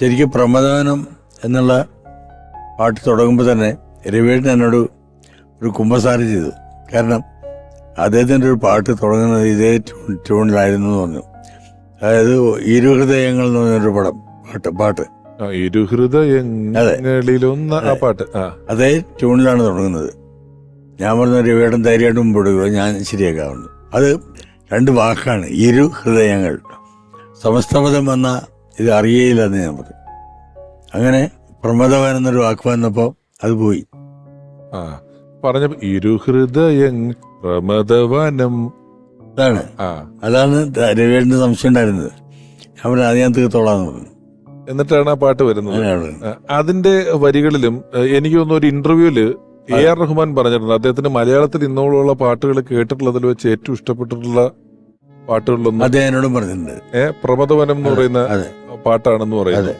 ശരിക്കും പ്രമദാനം എന്നുള്ള പാട്ട് തുടങ്ങുമ്പോൾ തന്നെ രവിയേട്ടൻ എന്നോട് ഒരു കുമ്പസാരം ചെയ്തു. കാരണം അദ്ദേഹത്തിന്റെ ഒരു പാട്ട് തുടങ്ങുന്നത് ഇതേ ട്യൂണിലായിരുന്നു എന്ന് പറഞ്ഞു. അതായത് ഇരുഹൃദയങ്ങൾ എന്ന് പറഞ്ഞൊരു പടം പാട്ട് പാട്ട്. ഇരുഹൃദയങ്ങളിലൊന്ന് ആ പാട്ട് അതേ ട്യൂണിലാണ് തുടങ്ങുന്നത്. ഞാൻ പറഞ്ഞ രവിയേട്ടൻ ധൈര്യമായിട്ട് മുമ്പോട്ട് ഞാൻ ശരിയാക്കാറുണ്ട് അത് രണ്ട് വാക്കാണ് ഇരു ഹൃദയങ്ങൾ സമസ്തപദം വന്ന ഇത് അറിയയില്ലെന്ന് ഞാൻ പറഞ്ഞു. അങ്ങനെ പ്രമദവൻ എന്നൊരു വാക്ക് വന്നപ്പോൾ അത് പോയി. ആ പറഞ്ഞ ഇരുഹൃദയം പ്രമദവനം. അതാണ്. അതാണ് രവിയേട്ടന്റെ സംശയം ഉണ്ടായിരുന്നത്. അവിടെ അത് ഞാൻ തീർത്തോളാന്ന് പറഞ്ഞു. എന്നിട്ടാണ് ആ പാട്ട് വരുന്നത്. അതിന്റെ വരികളിലും എനിക്ക് തോന്നുന്നു ഒരു ഇന്റർവ്യൂൽ എ ആർ റഹ്മാൻ പറഞ്ഞിട്ടുണ്ട്. അദ്ദേഹത്തിന് മലയാളത്തിൽ ഇന്നോളമുള്ള പാട്ടുകൾ കേട്ടിട്ടുള്ളതിൽ വെച്ച് ഏറ്റവും ഇഷ്ടപ്പെട്ടിട്ടുള്ള പാട്ടുകളിലൊന്നും അദ്ദേഹം എന്നോടും പറഞ്ഞിട്ടുണ്ട്. പ്രമദവനം എന്ന് പറയുന്ന പാട്ടാണെന്ന് പറയുന്നത്